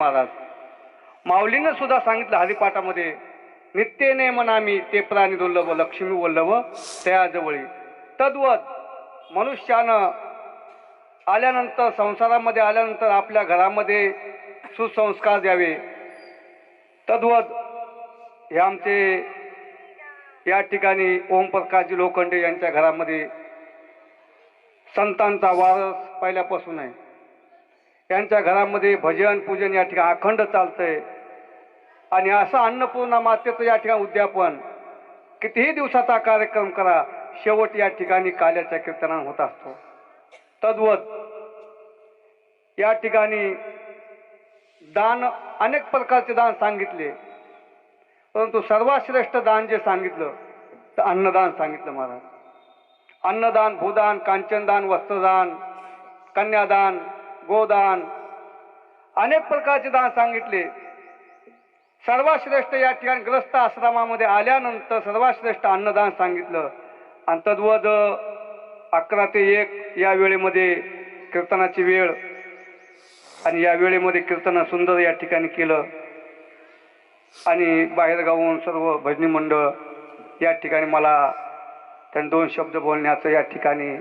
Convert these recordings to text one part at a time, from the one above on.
महाराज. माऊलीनं सुद्धा सांगितलं हरिपाठामध्ये नित्येने मनामी ते प्राणी दुर्लभ लक्ष्मी वल्लभ त्याजवळी. तद्वत मनुष्यानं आल्यानंतर संसारामध्ये आल्यानंतर आपल्या घरामध्ये सुसंस्कार द्यावे. तद्वत हे आमचे या ठिकाणी ओमप्रकाशजी लोखंडे यांच्या घरामध्ये संतांचा वारस पहिल्यापासून आहे. त्यांच्या घरामध्ये भजन पूजन या ठिकाणी अखंड चालतंय. आणि असं अन्नपूर्णा मातेचं या ठिकाणी उद्यापन. कितीही दिवसाचा कार्यक्रम करा शेवट या ठिकाणी काल्याच्या कीर्तनान होत असतो. तद्वत या ठिकाणी दान अनेक प्रकारचे दान सांगितले. परंतु सर्वात श्रेष्ठ दान जे सांगितलं तर अन्नदान सांगितलं महाराज. अन्नदान भूदान कांचनदान वस्त्रदान कन्यादान गोदान. अनेक प्रकारचे दान सांगितले. सर्वात श्रेष्ठ या ठिकाणी ग्रस्त आश्रमामध्ये आल्यानंतर सर्वात श्रेष्ठ अन्नदान सांगितलं. आणि तद्वद अकरा ते एक या वेळेमध्ये कीर्तनाची वेळ आणि या वेळेमध्ये कीर्तन सुंदर या ठिकाणी केलं. आणि बाहेर गावून सर्व भजनी मंडळ या ठिकाणी मला त्यांनी दोन शब्द बोलण्याचं या ठिकाणी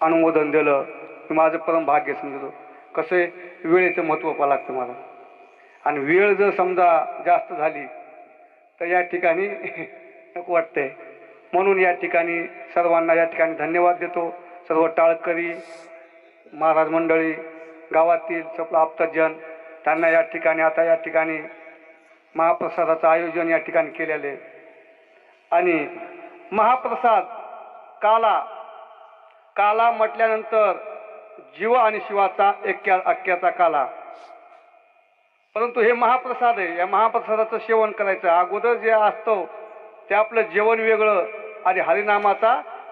अनुमोदन दिलं. मी माझं परम भाग्य समजतो कसं आहे वेळेचं महत्त्व पाहा लागतं मला. आणि वेळ जर समजा जास्त झाली तर या ठिकाणी नको वाटतंय. म्हणून या ठिकाणी सर्वांना या ठिकाणी धन्यवाद देतो. सर्व टाळकरी महाराज मंडळी गावातील सगळं आप्तजन त्यांना या ठिकाणी आता या ठिकाणी महाप्रसादाचं आयोजन या ठिकाणी केलेलं आहे. आणि महाप्रसाद काला काला म्हटल्यानंतर जीव आणि शिवाचा एक्या अक्क्याचा काला. परंतु हे महाप्रसाद आहे. या महाप्रसादाचं सेवन करायचं. अगोदर जे असतं ते आपलं जेवण वेगळं आणि हरिनामाचा